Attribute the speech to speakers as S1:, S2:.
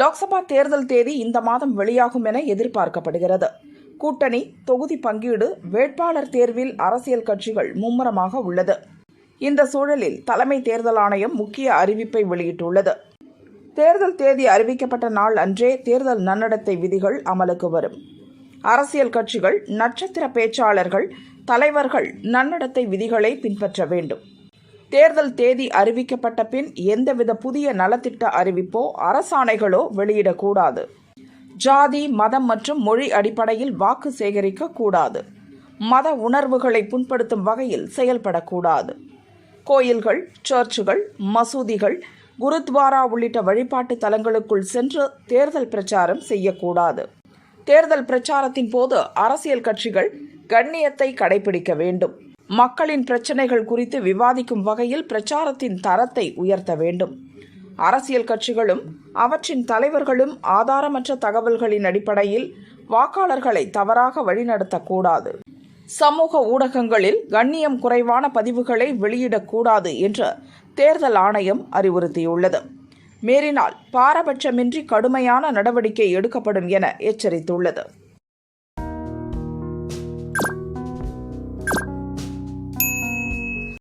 S1: லோக்சபா தேர்தல் தேதி இந்த மாதம் வெளியாகும் என எதிர்பார்க்கப்படுகிறது. கூட்டணி தொகுதி பங்கீடு வேட்பாளர் தேர்வில் அரசியல் கட்சிகள் மும்முரமாக உள்ளது. இந்த சூழலில் தலைமை தேர்தல் ஆணையம் முக்கிய அறிவிப்பை வெளியிட்டுள்ளது. தேர்தல் தேதி அறிவிக்கப்பட்ட நாள் அன்றே தேர்தல் நன்னடத்தை விதிகள் அமலுக்கு வரும். அரசியல் கட்சிகள் நட்சத்திர பேச்சாளர்கள் தலைவர்கள் நன்னடத்தை விதிகளை பின்பற்ற வேண்டும். தேர்தல் தேதி அறிவிக்கப்பட்ட பின் எந்தவித புதிய நலத்திட்ட அறிவிப்போ அரசாணைகளோ வெளியிடக்கூடாது. ஜாதி மதம் மற்றும் மொழி அடிப்படையில் வாக்கு சேகரிக்க கூடாது மத உணர்வுகளை புண்படுத்தும் வகையில் செயல்படக்கூடாது. கோயில்கள் சர்ச்சுகள் மசூதிகள் குருத்வாரா உள்ளிட்ட வழிபாட்டு தலங்களுக்குள் சென்று தேர்தல் பிரச்சாரம் செய்யக்கூடாது. தேர்தல் பிரச்சாரத்தின் போது அரசியல் கட்சிகள் கண்ணியத்தை கடைபிடிக்க வேண்டும். மக்களின் பிரச்சனைகள் குறித்து விவாதிக்கும் வகையில் பிரச்சாரத்தின் தரத்தை உயர்த்த வேண்டும். அரசியல் கட்சிகளும் அவற்றின் தலைவர்களும் ஆதாரமற்ற தகவல்களின் அடிப்படையில் வாக்காளர்களை தவறாக வழிநடத்தக்கூடாது. சமூக ஊடகங்களில் கண்ணியம் குறைவான பதிவுகளை வெளியிடக்கூடாது என்று தேர்தல் ஆணையம் அறிவுறுத்தியுள்ளது. மீறினால் பாரபட்சமின்றி கடுமையான நடவடிக்கை எடுக்கப்படும் என எச்சரித்துள்ளது.